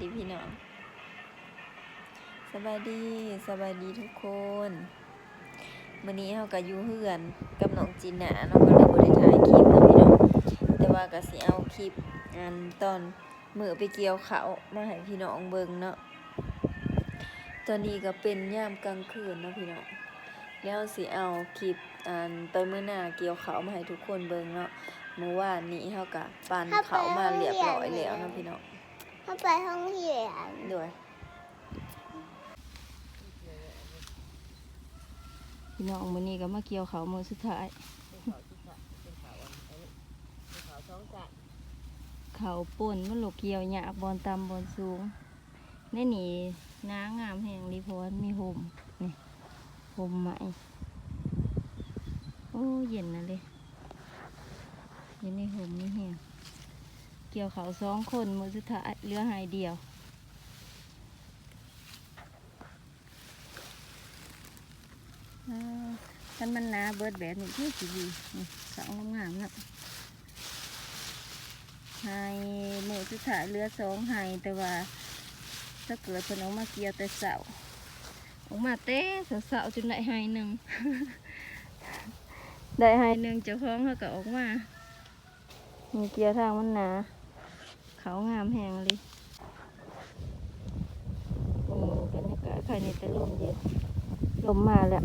ดีพี่น้องสบายดีสบายดีทุกคนมื้อนี้เฮาก็อยู่เฮือนกับน้องจีน่าเนาะก็เลยบ่ได้ถ่ายคลิปนะพี่น้องแต่ว่าก็สิเอาคลิปอันตอนมือไปเกี่ยวเขามาให้พี่น้องเบิ่งเนาะตอนนี้ก็เป็นยามกลางคืนเนาะพี่น้องแล้วสิเอาคลิปอันไปมื้อหน้าเกี่ยวเขามาให้ทุกคนเบิ่งเนาะเมื่อวานนี้เฮาก็ปั่นข้ามาเรียบร้อยแล้วเนาะพี่น้อง เข้าไปห้องเรียนด้วยพี่น้องมื้อนี้ก็มาเกี่ยวเขาวมื้อสุดท้ายเขาป่นมันหลกเกี่ยวหยากบอลตำบอลสูงในนี่น้างามแห่งรีพอนมีห่มนี่ห่มไหมโอ้เย็นนะเลยเย็นในห่มนี่แห้งเกี่ยวเขาวสองคนมือสุดท้ายเหลือหายเดียวอ่าคันมันหนาเบิดแบบนี้ที่สิดีนี่สองงามๆนะไฮหมูสุดท้ายเหลือสองไฮแต่ว่าถ้าเกิดเพิ่นเออกมาเกี่ยวแต่เสาออกมาเต้เสาๆจนได้ไฮหนึ่งได้ไฮหนึ่งเจ้าของเขาก็ออกมามีเกี่ยวทางมันหนา เขางามแหงเลยนี่บรรยากาศภายในตะลุมเย็นลมมาแล้ว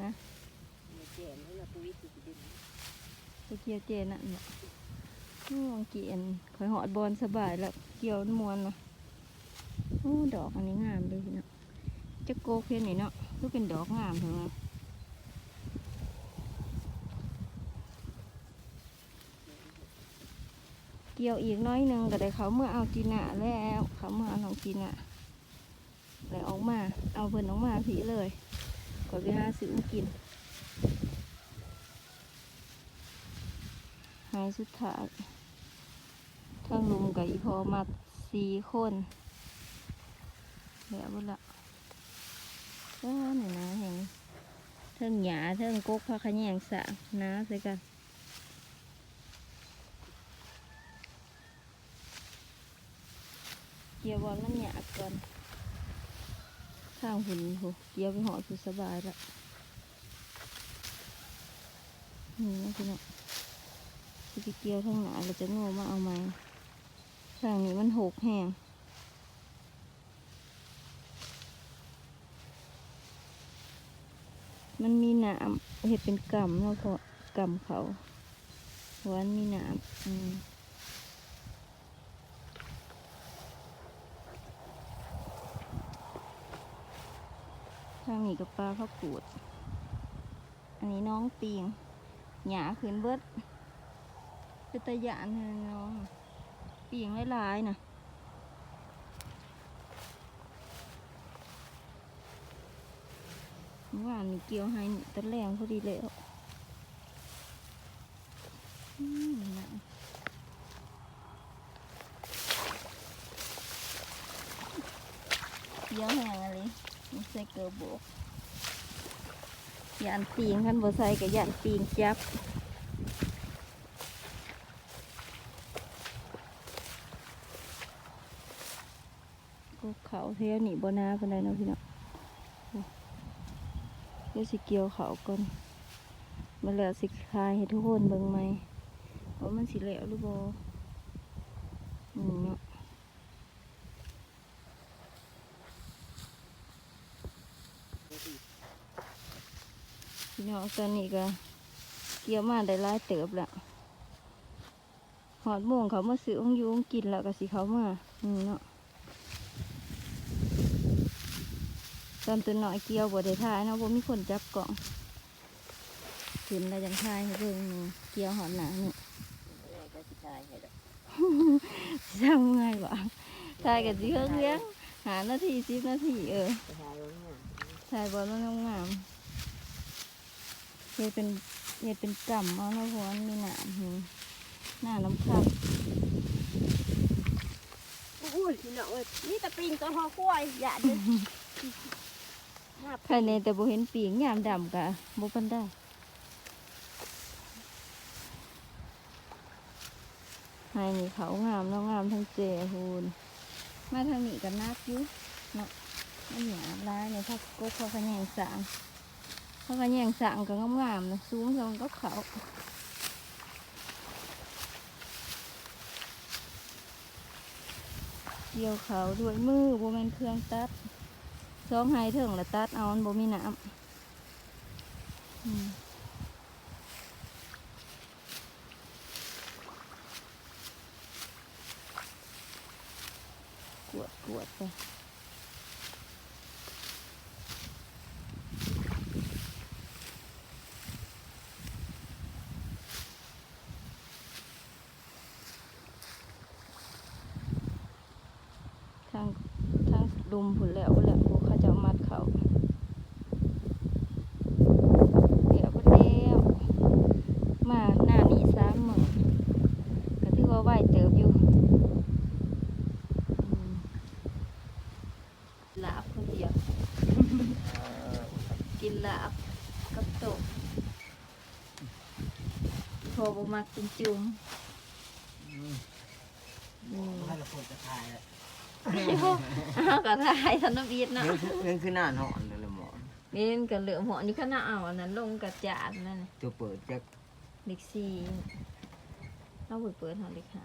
ฮะเกี่ยวเจนั่นเนาะมองเกียนคอยหอดบอลสบายแล้วเกี่ยวมวนเนาะโอ้ดอกอันนี้งามเลยเนาะจะโกเพียนนี่เนาะก็เป็นดอกงามเท่านั้นเกี่ยวอีกน้อยหนึงก็ได้เขาเมื่อเอาจีน่าแล้วเขาเมื่อเอาน้องจีน่าแล้วออกมา เอาเพิ่นออกมาผีเลยก็ไปหาซื้อมากินหายสุดท้ายทั้งลุมกับอีพอมาสี่คนแล้วเวดละก็นี่นะเห็นเทิงหยาเทิงกกพระขยงสะน้าใส่กัน เกี่ยวบอลมันหยาก่อนข้างหุ่นโหเกี่ยวไปหอสุดสบายละนี่นะพี่น้องสิไปเกียวข้างหน้าเราจะโง่มาเอาไม้ข้างนี้มันหกแห้งมันมีหนามเห็ดเป็นกำเนาะเพราะกำเขาวันมีหนามอืมางนี้กับปลาข้าวกูด อันนี้น้องปีงหยาขึ้นเบิดเป็นตะยานเลยน้องปีงหลายๆนะเมื่อวานมีเกี่ยวให้ตะแรงพอดีแล้วอืมน่ะเกี่ยวแห้งอะไร มันใส่เกลือโบกยันปีงขันบ่ใส่กับยันปีงจับภูเขาเที่ยวหนีบนาปานใดเนาะพี่เนาะเดี๋ยวสิเกี่ยวเขาก่อนมาแล้วสิคายให้ทุกคนเบิ่งไหมว่ามันสิแล้วหรือบ่อืมเนาะ พี่น้ องตอนนี้ก็เกี่ยวมาได้หลายเติบแล้วหอดม่วงเขามาซื้อองอยูงกินแล้วก็สิเขามาอืมเนาะตอนตัวน้อยเกี่ยวบ่ได้ทายนะบ่มีคนจับกล่องขึ้นแล้วจังทายให้เบิ่งเกี่ยวหอดหนานี่ทำไงวะทายกันสิเฮิงเลี้ยงหานาทีสิบนาทีเออทายบอลมันงาม เฮ็ดเป็นเฮ็ดเป็นกำเอาเนาะเพราะมันมีหนามนี่หน้าน้ำคักอุ้ยพี่น้องเอ้ยนี่ตะปิงตัวหอควายอย่าเด้อภายในแต่บ่เห็นปีงยามดำกะบ่ปานได้ให้นี่เขางามเนาะงามทั้งเจฮูนมาทางนี้ก็นักอยู่เนาะมันหยาบร้ายเนี่ยถ้าก็เขาขะแยงสาง เขาขะแยงสางก็งามๆนะสูงสองก็เขาเกี่ยวเขาด้วยมือบ่แมนเครื่องตัดสองไฮเถิงละตัดเอามันบ่มีน้ำกวดกวดไปทาง ทางดุมผุนแล้วแหล้วพวกเขาจะเอมัดเขาเดี๋ยวพุ่นแล้วมาหน้านี้สามหมื่นก็ถือว่าไหวเติบอยู่ลาบคนเดียวกินลาบกับตกโทรบมักเป็นจุ่มอืมให้เราพูดจะทายเลย อ้าก็ได้ทันนบีดนะนั่นคือนั่นคือหน้าหอนเลยหมอนนี่ก็เหลือหัวนี่ขนาดเอาอันนั้นลงกระจาดนั่นตัวเปิดจากเล็กซีเอาเปิดเปิดหาเล็กหา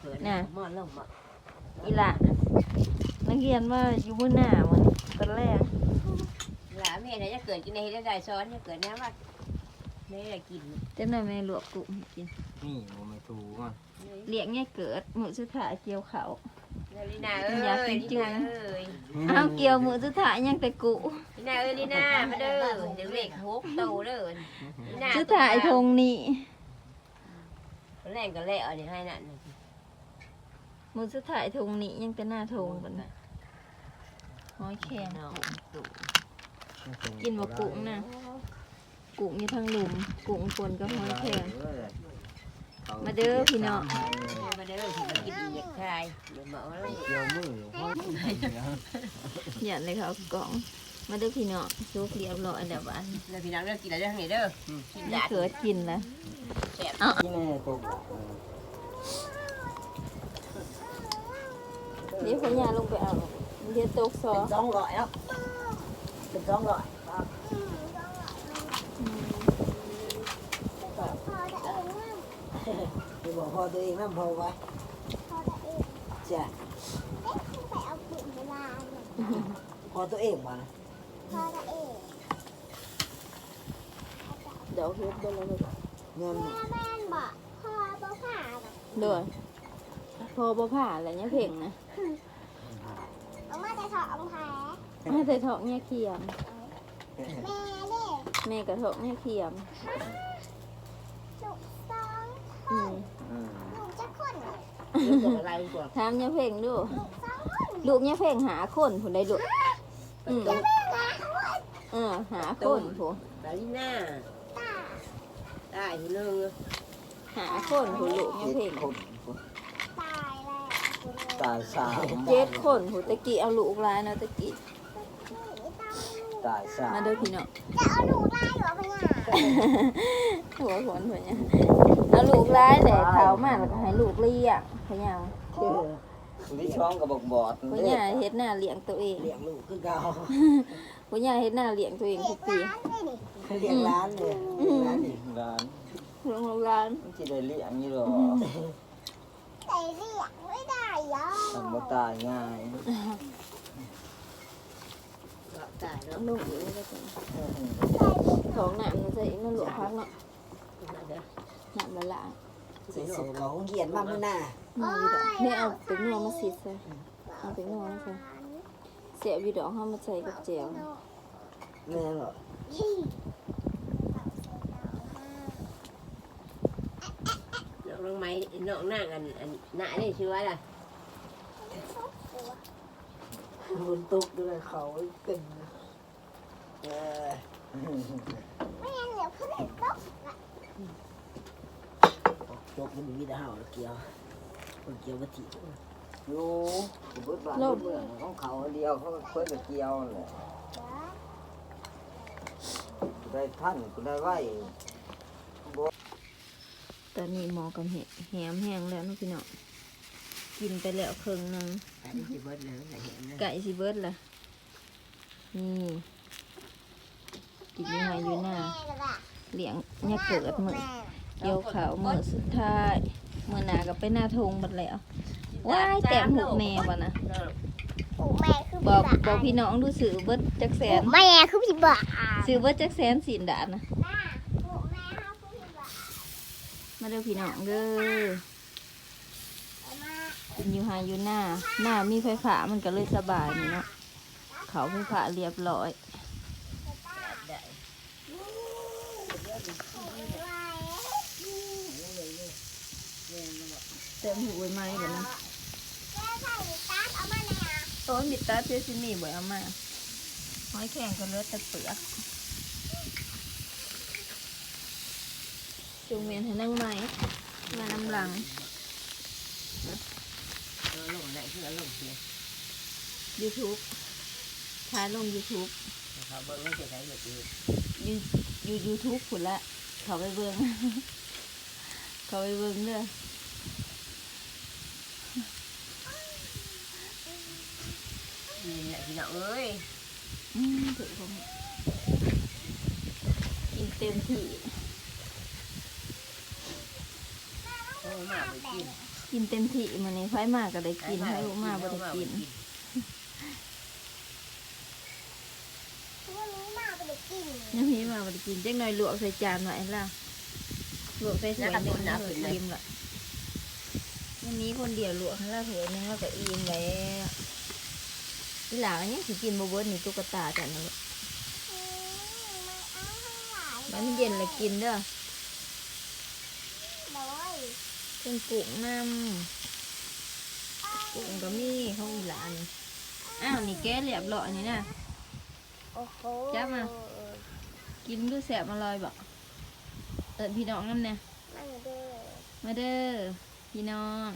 เปิดน่ะหมอนลงมอนอีหละนักเรียนว่าอยู่บนหน้ามันตอนแรกหลานแม่เนี่ยจะเกิดกินในได้ได้ซ้อนจะเกิดแน่ว่าไม่ได้กินเจ้าหน่อยแม่ลวกกุ้งกินนี่โมไม่ถูกอะเลี้ยงง่ายเกิดหมือสุดท้ายเกี่ยวเขา ลีน่าเอ้ยอยากกินจืลีดน่าเอ้ยอ้าวเกี่ยวมือสุดท้ายยังแต่กุลีน่าเอ้ยลีน่ามาเด้อเดี๋ยวเล็กหกโตเด้อลีน่าสุดท้ายทงนี้แรงก็เละเอาเดี๋ยวให้นั่นมือสุดท้ายทงนี้ยังแต่หน้าทงกันนะหอยแข็งกุ้งกินบ่กุ้งนะ กุ้งอยู่ทางหลุมกุ้งปนกับหอยแข็ง มาเด้อพี่น้องมาเด้อที่มากินอีกทายเดี๋ยวบอกว่าเกี่ยวมือห้อยอย่าเลยเขากล่องมาเด้อพี่น้องซุกเรียบร้อยแล้วบ้านแล้วพี่น้องเด้อกินอะไรเด้อทางนี้เด้อกินนี่ดาดเกิดกินแล้วแซ่บที่แม่ตัวนี่พญาลงไปเอาเดี๋ยวตกซอเป็นสองร้อยแล้วเป็นสองร้อย ไปบอกพ่อตัวเองนั่นพอไว้จ้ะพอตัวเองมาเดี๋ยวเฮ็ดได้แล้วลูกเงินเด้อพอบ่ผ่าแล้วเนี่ยเพ่งนะมาแต่ถอกเนี่ยเขียม แม่กระถอกเนี่ยเขียม อืมอืมเกิดอะไรกว่าถามเนี่ยเพ่งดู ลูกเนี่ยเพ่งหาคนผู้ใดลูกอืมเออหาคนผู้ดาลิน่าได้ทีนึงหาคนผู้ลูกเนี่ยเจ็เพ่ดงคนตายสามเจ็ดคนผู้ตะกี้เอาลูกหลายเนาะตะกี้ตายสามมาเด้อพี่น้องหัวขนหัวเนี่ย เอาลูกร้ายแต่เท้ามาแล้วก็ให้ลูกเลี้ยงพะยาวผู้ที่ช่องกับบอกบอดพะยาเฮ็ดหน้าเลี้ยงตัวเองเลี้ยงลูกคือเก่าพะยาเฮ็ดหน้าเลี้ยงตัวเองทุกปีเลี้ยงร้านเลยร้านนี่ร้านโรงโรงร้านมันจะได้เลี้ยงนี่หรอทำบ่ตายง่ายตายแล้วลูกอยู่ก็จะของหนามมันจะอีกนั่นหลวงพักเนาะห นามละละเสียสุดเขาเหียนมามื่อหน้านี่อยู่ดอกนี่เอาเป็นนัวมาสิใส่เอาเป็นนัวนะใส่เสียบอยู่ดอกห้ามาใส่กับแจวแม่หรอน้องน้องไม้น้องนั่งอันอันหน้านี่ชื่อว่าอะไรบนตุกด้วยเขาเต็มเออ จกมันมีแต่เห่าแล้วเกี่ยวมันเกี่ยววัตถิโย่เบิดบ้านเบิดเมืองของเขาเดียวเขาเพิ่นก็เกี่ยวนั่นแหละกูได้ท่านกูได้ไหวตอนนี้หมอกับแหแหมแห้งแล้วเนาะพี่น้องกินไปแล้วครึ่งหนึงอันนี้สิเบิดเลยใส่เห็นนะไก่สิเบิดละนี่กินยังไงอยู่หน้าเลี้ยงเนี่ยเกิดมือ เกี่ยวขาวมือสุดท้ายมือหนากับไปหน้าทงบัดแล้วว้ายแต้มหูแม่วะนะเออโอ้แม่คือบอกพี่บอกพี่น้องดูสื่อเบิดจักแสนแม่คือพี่บ้าสื่อเบิดจักแสนสินดาดนะโอ้แม่คือพี่บ้ามาเด้อพี่น้องเด้อมากินอยู่หาอยู่หน้าหน้ามีไฟฟ้ามันก็เลยสบายนี่เนาะเขาไฟฟ้าเรียบร้อย ได้ เต็มหูไว้ไหมเดี๋ยวนะแม่ใส่ตัดเอามาเนี่ยต้นบิดตาเจซินี่บ่อยเอามาหอยแข็งก็เลือแต่เปลือกจุงเมียนให้นั่งไหมมานำหลังลงไหนคือลงเสีย YouTube ถ่ายลง YouTube เขาเบิ่งไม่เสียใจหมดเลยยูยูยูทูบผุนละเขาไปเบิ่งเขาไปเบิ่งเด้อ นี่แหละพี่น้องเอ้ยอืมถือผมกินเต็มที่โอ้มาไปกินกินเต็มที่มันนี่ไฟมากก็ได้กินให้ลูกมาบ่ได้กินว่ารู้มาไปเลยกินน้ำพีมาบ่ได้กินจังหน่อยลวกใส่จานไว้ล่ะลวกใส่ถ้วยหนึงแล้วก็อิ่มละวันนี้คนเดียวลวกให้ละถ้วยหนึงแล้วก็อิ่มแล้ว อีหลาอันนี้สิกินบ่เบิดนี่ตุ๊กตาจันนั่นแหละอืมไม่เอาให้หลายมันเย็นแล้วกินเด้อเลยเป็นกุ้งน้ำกุ้งก็มีของอีหลานอ้าวนี่แกเรียบร้อยนี่นะโอ้โหจับมา กินดูแสบอร่อยบ่เอิญพี่น้องน้ำเนี่ยไม่เด้อมาเด้อพี่น้อง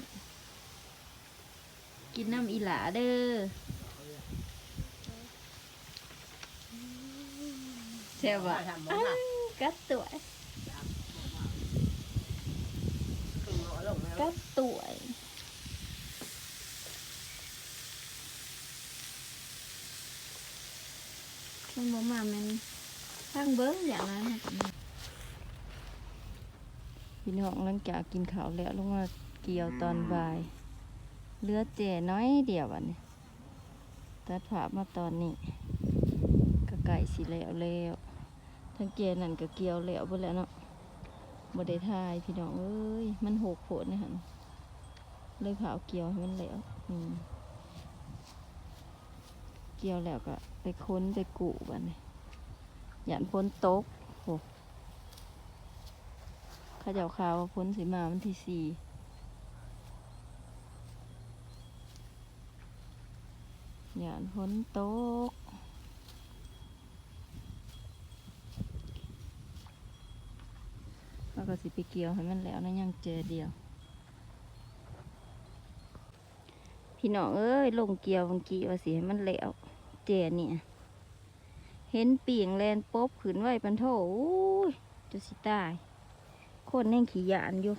กินน้ำอีหลาเด้อ แซ่บว่าอะทำบ่มากัดตัวคือเอาลงแล้วกัดตัวมันบ่มามันทั้งเบิ้งอย่างนั้นนะพี่น้องหลังจากกินข้าวแล้วลงมาเกี่ยวตอนบ่ายเหลือเจน้อยเดียวอันนี้ตัดภาพมาตอนนี้ก็ไก่สิแล้วแล้ว ทั้งเจนั่นก็เกี่ยวแล้วไปแล้วเนาะบ่ได้ทายพี่น้องเอ้ยมันหกโผดนะฮะเลยเผาเกี่ยวให้มันแล้วอืมเกี่ยวแล้วก็ไปค้นไปกูบันนี้ยันพ้นตกโหข้าเจ้าข่าวพ้นสิมาวันที่สี่ยันพ้นตก แล้วก็สิไป เกี่ยวให้มันแล้วนะยังเจอเดียว พี่น้องเอ้ยลงเกี่ยวเมื่อกี้ว่าสิให้มันแล้วเจเนี่ย เห็นปีงแลนปบขืนไว้ปันโถอ้ยจะสิตาย คนแห่งขี้ยานอยู่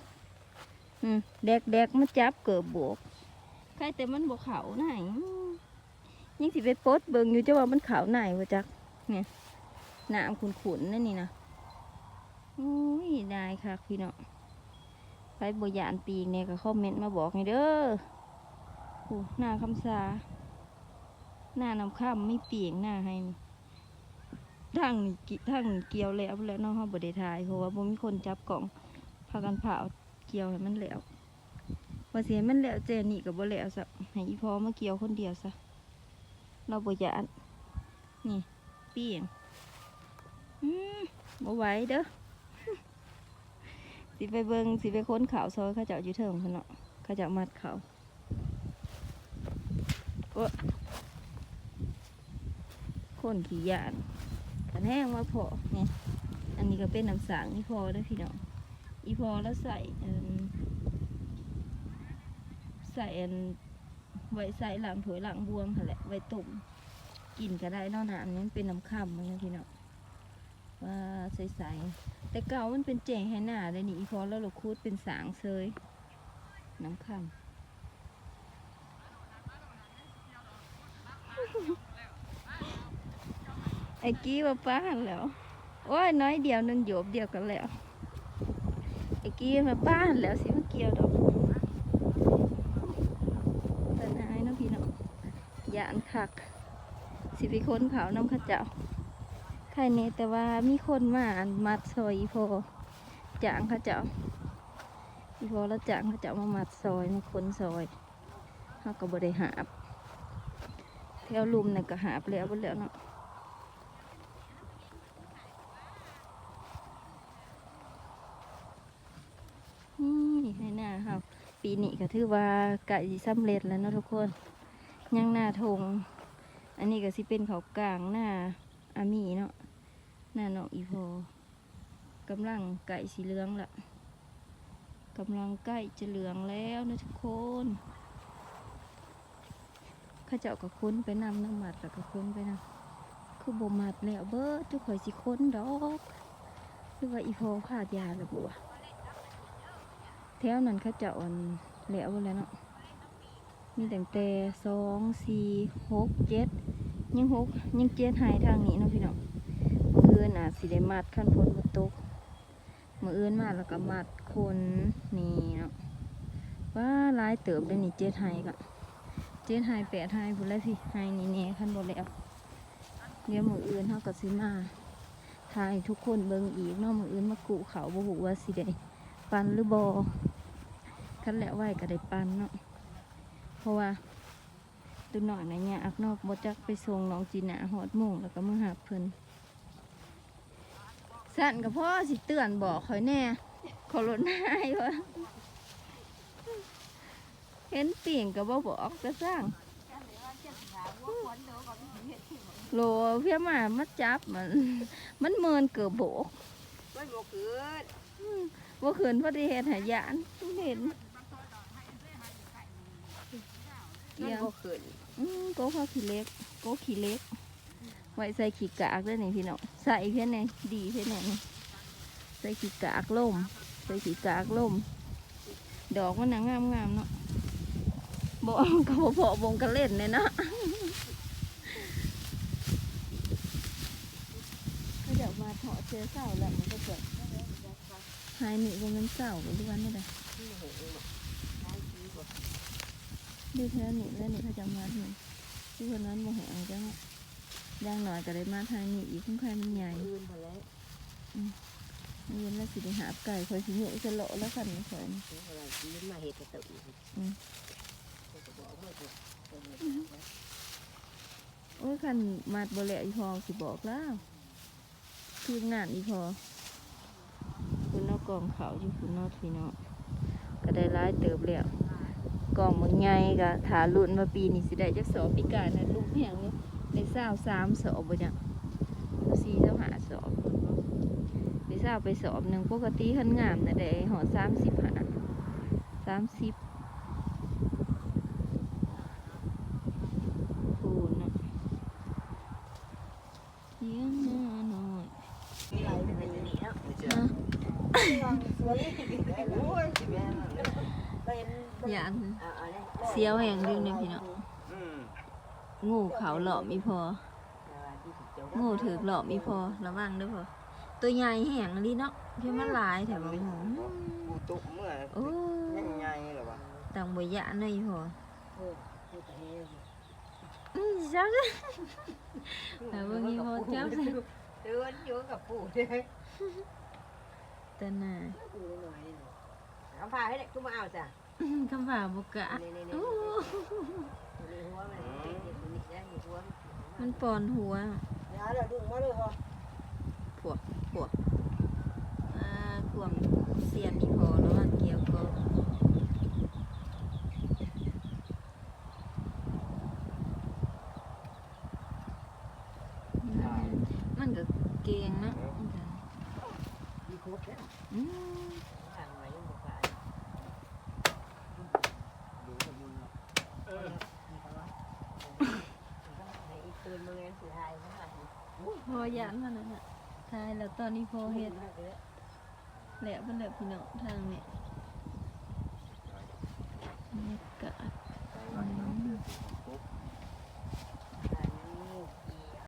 อืมแดกแดกมาจับเกิดบวกใครแต่มันบวเขาไหนอืมยังสิไปปดเบิ่งอยู่จะว่ามันเขาไหนวะจักเนี่ยน้ำขุนๆนั่นนี่นะ อ้ยได้ค่ะพี่น้องไปบยานปีกเนี่ยก็คอมเมนต์มาบอกให้เด้อโอ้หน้าคำสา หน้านำข้ามไม่เปียงหน้าให้นี่ทั้งนี่กิทั้งเกี่ยวแล้วแล้วน้องเขาบไดทายเพราะว่าบ่มีคนจับกล่องพากันเผาเกี่ยวให้มันแล้วว่าเสียมันแล้วเจนี่กับบ่แล้วสักให้อีพอมาเกี่ยวคนเดียวซะเราบยานนี่เปียงอืมบ่ไหวเด้อ สิไปเบิงสิไปค้นเขาวซอยเขาเจ้าอยู่เทิงพุ่นเนาะเขาเจ้ามัดเขาโอ้คนขี่ยานกันแห้งมาพอเนี่ยอันนี้ก็เป็นน้ำสางอีพอเด้พี่น้องอีพอแล้วใส่ใส่ไว้ใส่หลังถวยหลังบวงค่ะแหละไว้ตุ่มกินก็ได้นอกน้ำนี้นเป็นน้ำค่ำมันะพี่น้องว่าใสๆ แต่เก่ามันเป็นแจ่ให้หน้าเลยนี่อีพอแล้วเราคูดเป็นสางเซยน้ำคำไอ้กี้ว่าป้านแล้ว โอ้ยน้อยเดียวนึงโยบเดียวกันแล้ว ไอ้กี้มาป้านแล้วสิมันเกี่ยวดอกแต่นายเนาะพี่น้องยานคัก สิไปค้นเขาน้ำข้าเจ้า ใครเนี่ยแต่ว่ามีคนมาอันมัดซอยอีพอจางเข้าเจ้าอีพอแล้วจางเข้าเจ้ามามัดซอยมาคนซอยเขาก็บ่ได้หาบแถวลุมน่ะก็หาบแล้วบ่แล้วเนาะนี่ให้หน้าครับปีนี้ก็ถือว่าไก่สำเร็จแล้วเนาะทุกคนยังหน้าทง อันนี้ก็สิเป็นเขากลางหน้าอามีเนาะ หน้าน้องอีโพกำลังไก่สีเหลืองละกำลังใกล้จะเหลืองแล้วนะทุกคนข้าเจ้าก็ค้นไปนำน้ำหมัดแล้วก็ค้นไปนำคือบ่หมัดแล้วเบิดทุกข่อยสิค้นดอกหรือว่าอีโพขาดยาหรือบ่วแถวนั้นเขาเจะอ่อนแหล้วแล้วเนาะมีแต่งแต่สองสี่หกเจ็ดยังหกยังเจ็ดหายทางนี้เนาะพี่น้อง ออื่นอะสิได้มัดขั้นพ้นมาตกมืออื่นมาแล้วก็มัดคนนี่เนาะว่าลายเติบเลยนี่เจ็ดหายกะเจ็ดหายแปดหายพุ่นแล้วพี่หายนี่แน่ขั้นบนแล้วเดี๋ยวมืออื่นเขาก็สิมาทายทุกคนเบิ่งอีกเนาะมืออื่นมากุเขาบ่หูว่าสิได้ปันหรือบอคันแล้วไหวก็ได้ปันเนาะเพราะว่าตัวหน่อยนะเนี่ยอักนอกบจักไปส่งน้องจีน่าหอดมงแล้วก็มือหาเพิ่น สั่นกับพ่อสิเตือนบอกคอยแน่ขอรถนายว่าเห็นเปลี่ยงกับบ่บอกก็สร้างโลเพียมามาจับมัน มันเมินเกือบโบกมันบ่เกิดว่าคืนพอดีเหตุหายานเห็นมันเกียงบ่ขึ้นอืมโก้ข้าวขี้เล็กโก้ขี้เล็ก ไว้ใส่ขี้กากด้วยนี่พี่น้องใส่เพื่อนไงดีเพื่อนไงใส่ขี้กากล่มใส่ขี้กากล่มดอกมันนางงามงามๆเนาะบอกกับพอวงกันเล่นเลยเนาะเขาเดี๋ยวมาเถาะเชื้อเศร้าแล้วมันก็เกิดหายหนีบนมันเศร้าหรือวันนี่แหละดูเธอหนีแล้วนี่เขาจะมาหนีที่คนนั้นโมโหจังอะ ย่างหน่อยก็ได้มาทางนี้อีกคุ้มค่ามันใหญ่อื่นพอแล้วเย็นแล้วสิได้หาบไก่คอยสิเหยอะจะโละแล้วกันนี่คอยนี่ถึงเวลากินมาเฮ็ดกระตุกอืมก็บอกว่าจะโอ้ยคันมาดบ่แลอีพอสิบอกแล้วคืองานอีพอคุณนอกกองเขาอยู่คุณนอกพี่เนาะก็ได้ร้ายเติบแล้วกองมันใหญ่ก็ถาลุ่นมาปีนี้สิได้จักสอบปีกายนะลูกแหงนี่ ได้เศร้าสามสอบบ่เนี่ยสี่เท่าหาสอบไปเศร้าไปสอบหนึ่งปกติขันงามนะได้หอสามสิบหาสามสิบคูณเนาะเสียงหน้าหน่อยมีอะไรเป็นอย่างนี้เนาะนะโอ้ยสิแม่นเป็นยานเอาเอาเลยเสียวแห่งดึงเนี่ยพี่เนาะอืม งูเขาหลอมมีพอเอาที่สิเจ้างูถือหลอมมีพอระวังเด้วยพอตัวใหญ่แห่งอันนี้เนาะเพี่มันหลายแถวบางหูกูตุกเมื่อโอ้ยังไงเหรอวะต่างบ่ยะเนยพอเออนี่ก็เฮ็ดอืมจ้าจ้ะแต่เบิ่งอีพอเจ้าสิเดินอยู่กับปู่เด้อแต่น่ะปู่หน่อยนี่เอาพาให้เด็กกูมาเอาจ้ะคำผ่าบกะ มันปอนหัวยาเดี๋ยวดึงมาเลยพอพวกพวกอ่าขวมเสียนอีพอแล้วว่าเกี่ยวก็มันก็เก่งนะมันก็ มีครบแล้ว อืม ทำไว้ยังบ่ขาย ดูสมุน มีเขาว่าให้อีก ตอนนี้พอเฮ็ดแหละเพิ่นแหละพี่น้องทางเนี่ย